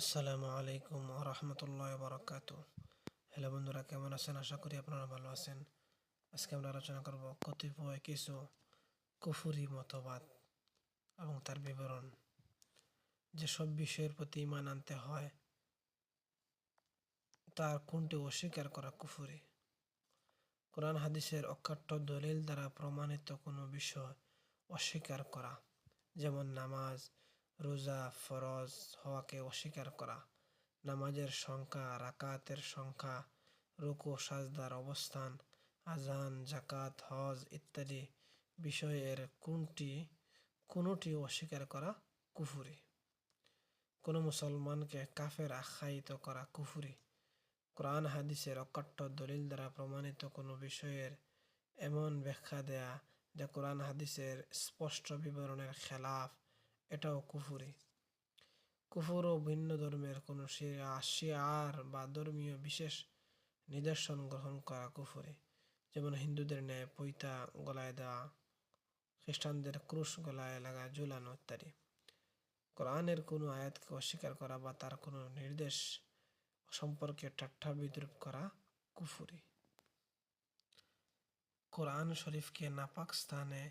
আসসালামু আলাইকুম রহমতুল্লাহ বরকাত হ্যালো বন্ধুরা, কেমন আছেন? আশা করি আপনারা ভালো আছেন। আজকে আমরা আলোচনা করব কতিপয় কিছু কুফুরি মতবাদ এবং তার বিবরণ। যেসব বিষয়ের প্রতি ইমান আনতে হয়, তার কোনটি অস্বীকার করা কুফুরি? কোরআন হাদিসের অকাট্য দলিল দ্বারা প্রমাণিত কোনো বিষয় অস্বীকার করা, যেমন নামাজ রোজা, ফরজ হওয়াকে অস্বীকার করা, নামাজের সংখ্যা, রাকাতের সংখ্যা, রুকু, সাজদার অবস্থান, আজান জাকাত হজ ইত্যাদি বিষয়ের কোনটি, কোনোটি অস্বীকার করা কুফুরি। কোনো মুসলমানকে কাফের আখ্যায়িত করা কুফুরি। কোরআন, হাদিসের অকাট্য দলিল দ্বারা প্রমাণিত কোনো বিষয়ের এমন ব্যাখ্যা দেয়া যা কোরআন, হাদিসের স্পষ্ট বিবরণের খেলাফ এটাও কুফুরি। কুফুর ও ভিন্ন ধর্মের কোনো শিয়ার বা ধর্মীয় বিশেষ নিদর্শন গ্রহণ করা কুফুরি। যেমন হিন্দুদের ন্যায় পৈতা গলায় দেওয়া, খ্রিস্টানদের ক্রুশ গলায় লাগা ঝুলানো ইত্যাদি। কোরআনের কোনো আয়াতকে অস্বীকার করা বা তার কোনো নির্দেশ সম্পর্কে ঠাট্টা বিদ্রুপ করা কুফুরি। কোরআন শরীফকে নাপাক স্থানে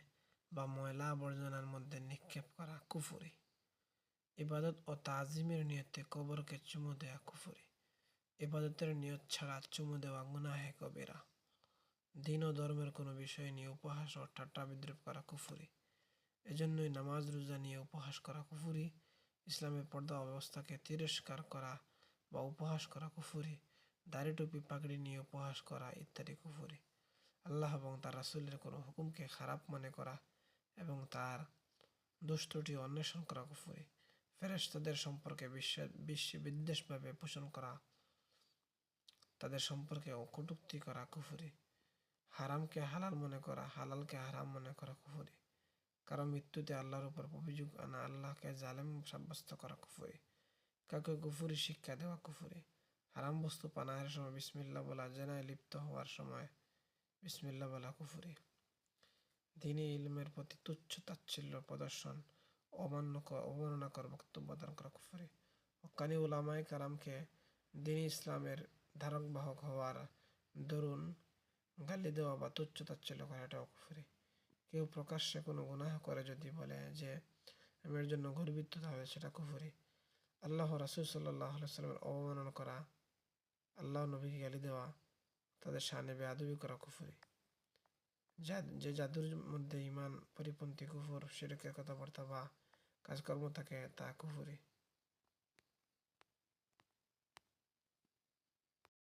বা ময়লা আবর্জনার মধ্যে নিক্ষেপ করা কুফুরি। ইবাদত ও তাজিমের নিয়তে কবরকে চুমু দেওয়া কুফুরি। ইবাদতের নিয়ত ছাড়া চুমু দেওয়া গুনাহে কবিরা। দিন ও ধর্মের কোনো বিষয় নিয়ে উপহাস ও ঠাট্টা বিদ্রুপ করা কুফুরি। এজন্যই নামাজ, রোজা নিয়ে উপহাস করা কুফুরি। ইসলামের পর্দা অবস্থাকে তিরস্কার করা বা উপহাস করা কুফুরি। দাড়ি টুপি পাগড়ি নিয়ে উপহাস করা ইত্যাদি কুফুরি। আল্লাহ এবং তার রাসুলের কোনো হুকুমকে খারাপ মনে করা এবং তার দুষ্টটি অন্বেষণ করা কুফুরি। ফেরেস্তাদের সম্পর্কে বিশ্ব বিদ্বেষভাবে পোষণ করা, তাদের সম্পর্কে কটুক্তি করা কুফুরি। হারামকে হালাল মনে করা, হালালকে হারাম মনে করা কুফুরি। কারও মৃত্যুতে আল্লাহর উপর অভিযোগ আনা, আল্লাহকে জালেম সাব্যস্ত করা কুফুরি। কাউকে কুফুরি শিক্ষা দেওয়া কুফুরি। হারাম বস্তু পানাহের সময় বিসমিল্লা বলা, জেনায় লিপ্ত হওয়ার সময় বিসমিল্লা বলা কুফুরি। দিনই ইলমের প্রতি তুচ্ছ তাচ্ছিল্য প্রদর্শন, অমান্য অবমাননাকর বক্তব্য দান করা কুফুরি। হকানি উলামায় কালামকে দিন ইসলামের ধারক বাহক হওয়ার দরুন গালি দেওয়া বা তুচ্ছ তাচ্ছিল্য করা এটাও কুফুরি। কেউ প্রকাশ্যে কোনো গুনাহ করে যদি বলে যে আমি এর জন্য গর্বিত তাহলে সেটা কুফুরি। আল্লাহ রাসুল সাল্লাহ সাল্লামের অবমাননা করা, আল্লাহ নবীকে গালি দেওয়া, তাদের সানে বেআবি করা কুফুরি। যে জাদুর মধ্যে ইমান পরিপন্থী কুফুর শিরকের কথাবার্তা বা কাজকর্ম থাকে তা কুফুরি।